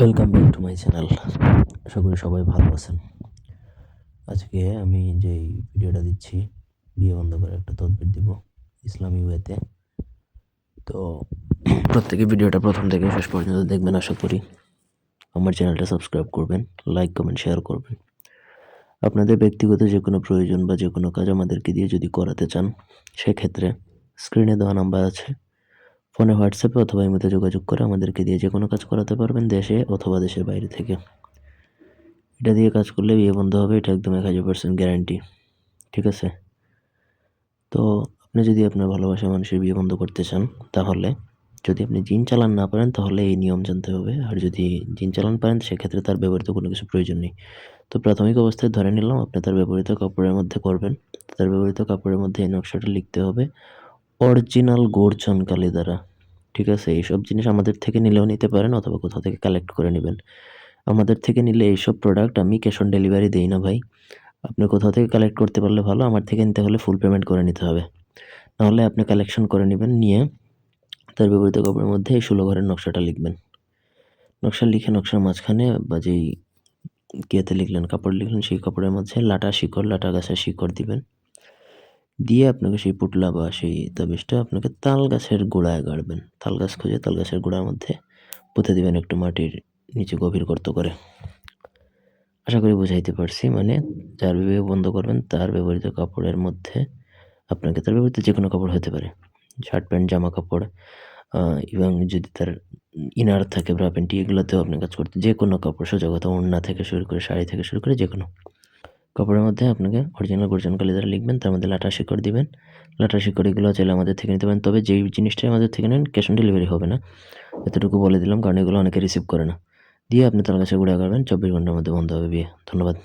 Welcome back to my channel আশা করি সবাই ভালো আছেন। আজকে আমি যে ভিডিওটা দিচ্ছি, বিয়ে বন্ধ করে একটা তদবির দিব ইসলামী ওয়েতে। তো প্রত্যেকে ভিডিওটা প্রথম থেকে শেষ পর্যন্ত দেখবেন আশা করি। আমার চ্যানেলটা সাবস্ক্রাইব করবেন, লাইক, কমেন্ট, শেয়ার করবেন। আপনাদের ব্যক্তিগত যে কোনো প্রয়োজন বা যে কোনো কাজ আমাদেরকে দিয়ে যদি করাতে চান, সেক্ষেত্রে স্ক্রিনে দেওয়া নাম্বার আছে। ফোনে, হোয়াটসঅ্যাপে অথবা ইমোতে যোগাযোগ করে আমাদেরকে দিয়ে যে কোনো কাজ করাতে পারবেন দেশে অথবা দেশের বাইরে থেকে। এটা দিয়ে কাজ করলে বিয়ে বন্ধ হবে, এটা একদম এক হাজার পার্সেন্ট গ্যারান্টি ঠিক আছে? তো আপনি যদি আপনার ভালোবাসা মানুষের বিয়ে বন্ধ করতে চান, তাহলে যদি আপনি জিন চালান না পারেন, তাহলে এই নিয়ম জানতে হবে। আর যদি জিন চালান পারেন, সেক্ষেত্রে তার ব্যবহৃত কোনো কিছু প্রয়োজন নেই। তো প্রাথমিক অবস্থায় ধরে নিলাম, আপনি তার ব্যবহৃত কাপড়ের মধ্যে করবেন। তার ব্যবহৃত কাপড়ের মধ্যে এই নকশাটা লিখতে হবে, অরিজিনাল গোরচন কালি দ্বারা। ঠিক আছে? এইসব জিনিস আমাদের থেকে নিলেও নিতে পারেন অথবা কোথাও থেকে কালেক্ট করে নেবেন। আমাদের থেকে নিলে এইসব প্রোডাক্ট আমি ক্যাশ অন ডেলিভারি দিই না ভাই। আপনি কোথাও থেকে কালেক্ট করতে পারলে ভালো, আমার থেকে নিতে হলে ফুল পেমেন্ট করে নিতে হবে। নাহলে আপনি কালেকশন করে নেবেন, নিয়ে তার ব্যবহৃত কাপড়ের মধ্যে এই ষোলো ঘরের নকশাটা লিখবেন। নকশা লিখে নকশার মাঝখানে বা যেই কিয়েতে লিখলেন, কাপড় লিখলেন, সেই কাপড়ের মধ্যে লাটা শিকড়, লাটা গাছের শিকড় দিবেন। দিয়ে আপনাকে সেই পুটলা বা সেই তাবিজটা আপনাকে তাল গাছের গোড়ায় গাড়বেন। তাল গাছ খুঁজে তাল গাছের গোড়ার মধ্যে পুঁতে দিবেন একটু মাটির নিচে গভীর গর্ত করে। আশা করি বুঝাইতে পারছি। মানে যার বিবাহ বন্ধ করবেন, তার ব্যবহৃত কাপড়ের মধ্যে আপনাকে, তার ব্যবহৃত যে কোনো কাপড় হতে পারে। শার্ট প্যান্ট, জামা কাপড় এবং যদি তার ইনার থাকে, ব্রা প্যান্টি, এগুলোতেও আপনি কাজ করতে যে কোনো কাপড় সোজা কথা ওড়না থেকে শুরু করে, শাড়ি থেকে শুরু করে যে কোনো কাপড়ের মধ্যে আপনাকে অরিজিনাল গর্জন কালি দ্বারা লিখবেন, তার মধ্যে লাটা শিকড় দেবেন। লাটা শিকড় এগুলো চাইলে আমাদের থেকে নিতে পারেন। তবে যেই জিনিসটাই আমাদের থেকে নেন ক্যাশ অন ডেলিভারি হবে না। এতটুকু বলে দিলাম, কারণ এগুলো অনেকে রিসিভ করে না। দিয়ে আপনি তার কাছে ঘুরে করবেন চব্বিশ ঘণ্টার মধ্যে বন্ধ হবে বিয়ে। ধন্যবাদ।